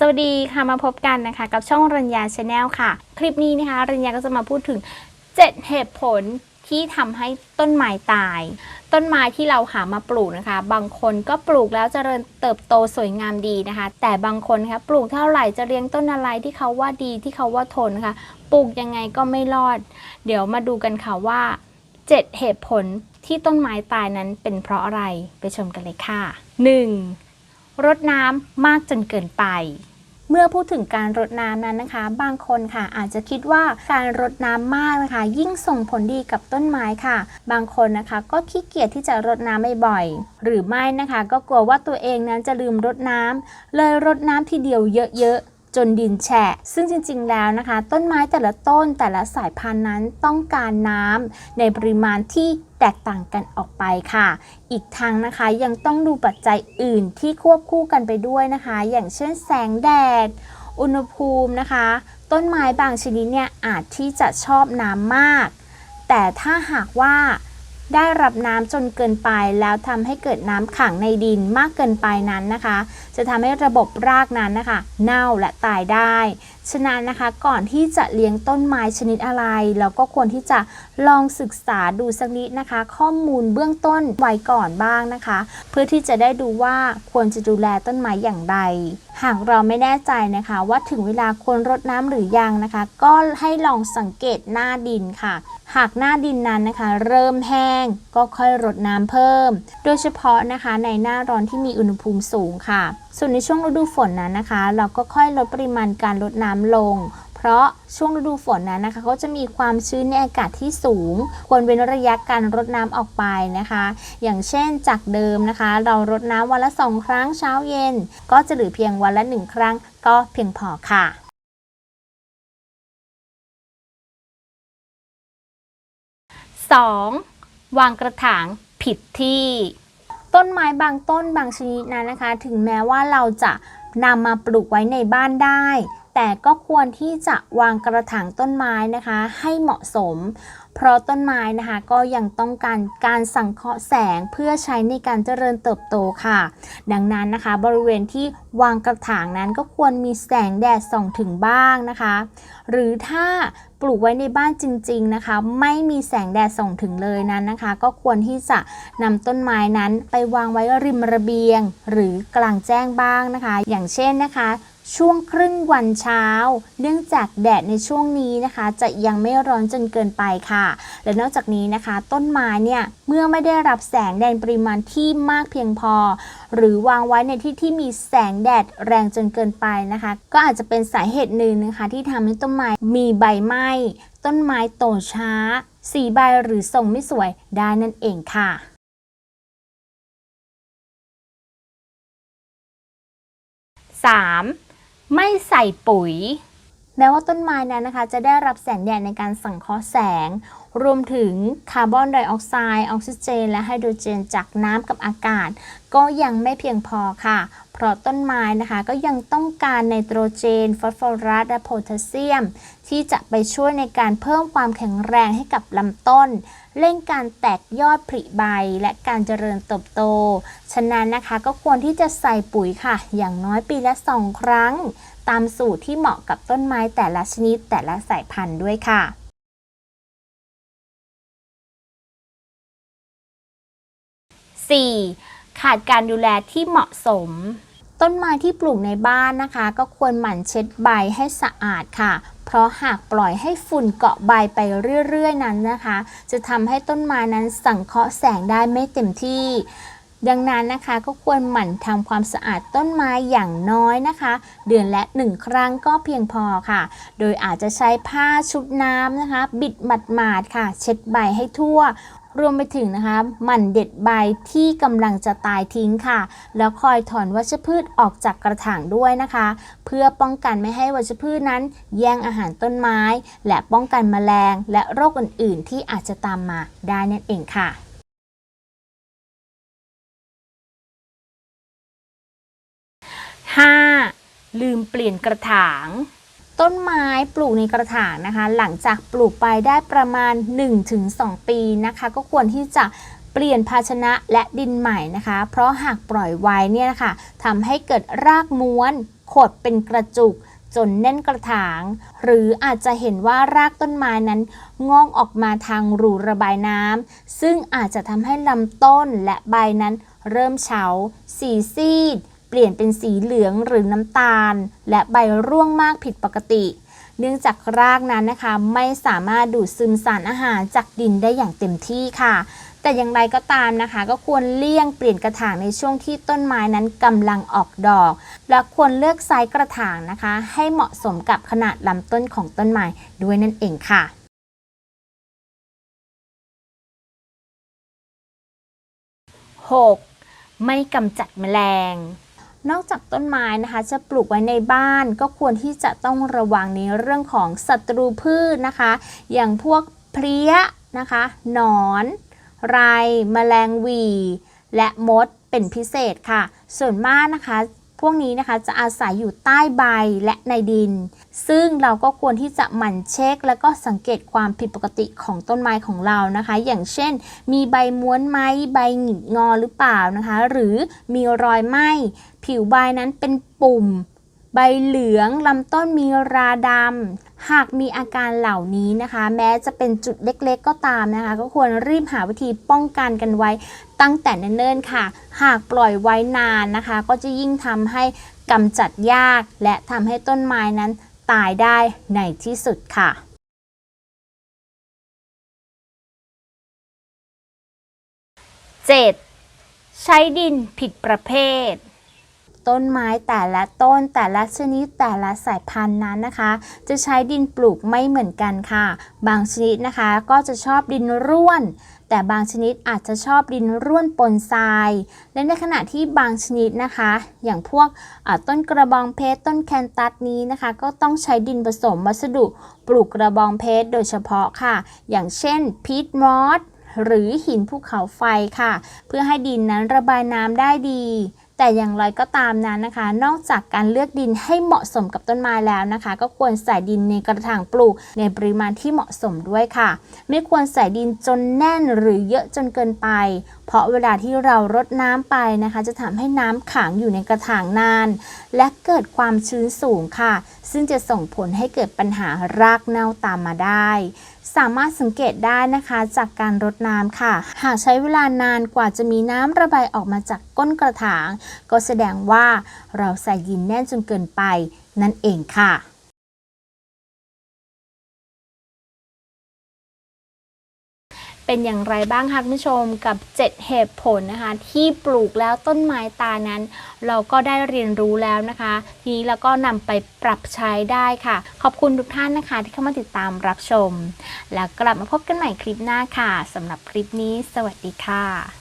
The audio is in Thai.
สวัสดีค่ะมาพบกันนะคะ กับช่องรัญญาชาแนลค่ะ คลิปนี้นะคะ รัญญาก็จะมาพูดถึง 7 เหตุผลที่ทำให้ต้นไม้ตาย ต้นไม้ที่เราหามาปลูกนะคะ บางคนก็ปลูกแล้วเจริญเติบโตสวยงามดีนะคะ แต่บางคนนะคะปลูกเท่าไหร่จะเลี้ยงต้นอะไรที่เขาว่าดีที่เขาว่าทนนะคะปลูกยังไงก็ไม่รอด เดี๋ยวมาดูกันค่ะว่า 7 เหตุผลที่ต้นไม้ตายนั้นเป็นเพราะอะไรไปชมกันเลยค่ะ 1. รดน้ำมากจนเกินไป เมื่อพูดถึงการรดน้ำนั้นนะคะ บางคนค่ะ อาจจะคิดว่าการรดน้ำมากนะคะ ยิ่งส่งผลดีกับต้นไม้ค่ะ บางคนนะคะก็ขี้เกียจที่จะรดน้ำบ่อยๆหรือไม่นะคะ ก็กลัวว่าตัวเองนั้นจะลืมรดน้ำเลยรดน้ำทีเดียวเยอะๆ จนดินแฉะ ซึ่งจริงๆ แล้วนะคะ ต้นไม้แต่ละต้นแต่ละสายพันธุ์นั้นต้องการน้ำในปริมาณที่แตกต่างกันออกไปค่ะ อีกทางนะคะยังต้องดูปัจจัยอื่นที่ควบคู่กันไปด้วยนะคะ อย่างเช่นแสงแดด อุณหภูมินะคะ ต้นไม้บางชนิดเนี่ยอาจที่จะชอบน้ำมาก แต่ถ้าหากว่า ได้รับน้ำจนเกินไป แล้วทำให้เกิดน้ำขังในดินมากเกินไปนั้นนะคะ จะทำให้ระบบรากนั้นนะคะ เน่าและตายได้ ฉะนั้นนะคะก่อนที่จะเลี้ยงต้นไม้ชนิดอะไร เราก็ควรที่จะลองศึกษาดูสักนิดนะคะ ข้อมูลเบื้องต้นไว้ก่อนบ้างนะคะ เพื่อที่จะได้ดูว่าควรจะดูแลต้นไม้อย่างไร หากเราไม่แน่ใจนะคะ ว่าถึงเวลาควรรดน้ำหรือยังนะคะ ก็ให้ลองสังเกตหน้าดินค่ะ หากหน้าดินนั้นนะคะ เริ่มแห้งก็ค่อยรดน้ำเพิ่ม โดยเฉพาะนะคะในหน้าร้อนที่มีอุณหภูมิสูงค่ะส่วนในช่วงฤดูฝนนั้นนะคะ เราก็ค่อยลดปริมาณการรดน้ำลง เพราะช่วงฤดูฝนนั้นนะคะเขาจะมีความชื้นในอากาศที่สูง ควรเว้นระยะการรดน้ำออกไปนะคะ อย่างเช่นจากเดิมนะคะ เรารดน้ำวันละสองครั้งเช้าเย็น ก็จะเหลือเพียงวันละหนึ่งครั้งก็เพียงพอค่ะ 2. วางกระถางผิดที่ ต้นไม้บางต้นบางชนิดนั้นนะคะ ถึงแม้ว่าเราจะนำมาปลูกไว้ในบ้านได้ แต่ก็ควรที่จะวางกระถางต้นไม้นะคะ ให้เหมาะสม เพราะต้นไม้นะคะก็ยังต้องการการสังเคราะห์แสงเพื่อใช้ในการเจริญเติบโตค่ะ ดังนั้นนะคะบริเวณที่วางกระถางนั้นก็ควรมีแสงแดดส่องถึงบ้างนะคะ หรือถ้าปลูกไว้ในบ้านจริง ๆนะคะ ไม่มีแสงแดดส่องถึงเลยนั้นนะคะ ก็ควรที่จะนำต้นไม้นั้นไปวางไว้ริมระเบียง หรือกลางแจ้งบ้างนะคะ อย่างเช่นนะคะ ช่วงครึ่งวันเช้า เนื่องจากแดดในช่วงนี้นะคะ จะยังไม่ร้อนจนเกินไปค่ะ และนอกจากนี้นะคะ ต้นไม้เนี่ยเมื่อไม่ได้รับแสงแดดปริมาณที่มากเพียงพอ หรือวางไว้ในที่ที่มีแสงแดดแรงจนเกินไปนะคะ ก็อาจจะเป็นสาเหตุหนึ่งนะคะ ที่ทำให้ต้นไม้มีใบไหม้ต้นไม้โตช้า สีใบหรือทรงไม่สวยได้นั่นเองค่ะ 3. ไม่ใส่ปุ๋ย แม้ว่าต้นไม้นั้นนะคะ จะได้รับแสงแดดในการสังเคราะห์แสง รวมถึงคาร์บอนไดออกไซด์ออกซิเจน และไฮโดรเจน จากน้ำกับอากาศ ก็ยังไม่เพียงพอค่ะ เพราะต้นไม้นะคะก็ยังต้องการไนโตรเจน ฟอสฟอรัส และโพแทสเซียม ที่จะไปช่วยในการเพิ่มความแข็งแรงให้กับลำต้น เร่งการแตกยอดผลิใบและการเจริญเติบโต ฉะนั้นนะคะก็ควรที่จะใส่ปุ๋ยค่ะ อย่างน้อยปีละ 2 ครั้ง ตามสูตรที่เหมาะกับต้นไม้แต่ละชนิดแต่ละสายพันธุ์ด้วยค่ะ 4. ขาดการดูแลที่เหมาะสม ต้นไม้ที่ปลูกในบ้านนะคะ ก็ควรหมั่นเช็ดใบให้สะอาดค่ะ เพราะหากปล่อยให้ฝุ่นเกาะใบไปเรื่อยๆนั้นนะคะ จะทำให้ต้นไม้นั้นสังเคราะห์แสงได้ไม่เต็มที่ ดังนั้นนะคะก็ควรหมั่นทำความสะอาดต้นไม้อย่างน้อยนะคะ เดือนละหนึ่งครั้งก็เพียงพอค่ะ โดยอาจจะใช้ผ้าชุบน้ำนะคะ บิดหมาดๆค่ะ เช็ดใบให้ทั่ว รวมไปถึงนะคะ หมั่นเด็ดใบที่กำลังจะตายทิ้งค่ะ แล้วคอยถอนวัชพืชออกจากกระถางด้วยนะคะ เพื่อป้องกันไม่ให้วัชพืชนั้น แย่งอาหารต้นไม้ และป้องกันแมลง และโรคอื่น ๆ ที่อาจจะตามมาได้นั่นเองค่ะ 5. ลืมเปลี่ยนกระถาง ต้นไม้ปลูกในกระถางนะคะ หลังจากปลูกไปได้ประมาณ 1-2 ปีนะคะ ก็ควรที่จะเปลี่ยนภาชนะและดินใหม่นะคะ เพราะหากปล่อยไว้เนี่ยนะคะทำให้เกิดรากม้วนขดเป็นกระจุกจนแน่นกระถาง หรืออาจจะเห็นว่ารากต้นไม้นั้น งอกออกมาทางรูระบายน้ำซึ่งอาจจะทำให้ลำต้นและใบนั้นเริ่มเฉาสีซีด เปลี่ยนเป็นสีเหลืองหรือน้ำตาล และใบร่วงมากผิดปกติ เนื่องจากรากนั้นนะคะไม่สามารถดูดซึมสารอาหารจากดินได้อย่างเต็มที่ค่ะ แต่อย่างไรก็ตามนะคะ ก็ควรเลี่ยงเปลี่ยนกระถางในช่วงที่ต้นไม้นั้นกำลังออกดอก และควรเลือกไซส์กระถางนะคะ ให้เหมาะสมกับขนาดลำต้นของต้นไม้ด้วยนั่นเองค่ะ 6. ไม่กำจัดแมลง นอกจากต้นไม้นะคะจะปลูกไว้ในบ้าน ก็ควรที่จะต้องระวังในเรื่องของศัตรูพืชนะคะ อย่างพวกเพลี้ยนะคะหนอน ไรแมลงวี และมดเป็นพิเศษค่ะ ส่วนมากนะคะ พวกนี้นะคะจะอาศัยอยู่ใต้ใบและในดิน ซึ่งเราก็ควรที่จะหมั่นเช็ค แล้วก็สังเกตความผิดปกติของต้นไม้ของเรานะคะ อย่างเช่น มีใบม้วนไหมใบหงิกงอหรือเปล่านะคะ หรือมีรอยไหม ผิวใบนั้นเป็นปุ่ม ใบเหลืองลำต้นมีราดำหากมีอาการเหล่านี้นะคะ แม้จะเป็นจุดเล็กๆก็ตามนะคะ ก็ควรรีบหาวิธีป้องกันกันไว้ตั้งแต่เนิ่นๆค่ะ หากปล่อยไว้นานนะคะ ก็จะยิ่งทำให้กำจัดยาก และทำให้ต้นไม้นั้นตายได้ในที่สุดค่ะ 7. ใช้ดินผิดประเภท ต้นไม้แต่ละต้นแต่ละชนิดแต่ละสายพันธุ์นั้นนะคะ จะใช้ดินปลูกไม่เหมือนกันค่ะ บางชนิดนะคะก็จะชอบดินร่วน แต่บางชนิดอาจจะชอบดินร่วนปนทราย และในขณะที่บางชนิดนะคะ อย่างพวกต้นกระบองเพชรต้นแคนตัสนี้นะคะ ก็ต้องใช้ดินผสมวัสดุปลูกกระบองเพชรโดยเฉพาะค่ะ อย่างเช่นพีทมอสหรือหินภูเขาไฟค่ะ เพื่อให้ดินนั้นระบายน้ำได้ดี แต่อย่างไรก็ตามนั้นนะคะ นอกจากการเลือกดินให้เหมาะสมกับต้นไม้แล้วนะคะ ก็ควรใส่ดินในกระถางปลูกในปริมาณที่เหมาะสมด้วยค่ะ ไม่ควรใส่ดินจนแน่นหรือเยอะจนเกินไป เพราะเวลาที่เรารดน้ำไปนะคะ จะทำให้น้ำขังอยู่ในกระถางนาน และเกิดความชื้นสูงค่ะ ซึ่งจะส่งผลให้เกิดปัญหารากเน่าตามมาได้ สามารถสังเกตได้นะคะจากการรดน้ำค่ะ หากใช้เวลานานกว่าจะมีน้ำระบายออกมาจากก้นกระถาง ก็แสดงว่าเราใส่ยินแน่นจนเกินไปนั่นเองค่ะ เป็นอย่างไรบ้างคะคุณผู้ชมกับ 7 เหตุผลนะคะ ที่ปลูกแล้วต้นไม้ตานั้น เราก็ได้เรียนรู้แล้วนะคะ ทีนี้เราก็นำไปปรับใช้ได้ค่ะ ขอบคุณทุกท่านนะคะ ที่เข้ามาติดตามรับชม แล้วกลับมาพบกันใหม่คลิปหน้าค่ะสำหรับคลิปนี้ สวัสดีค่ะ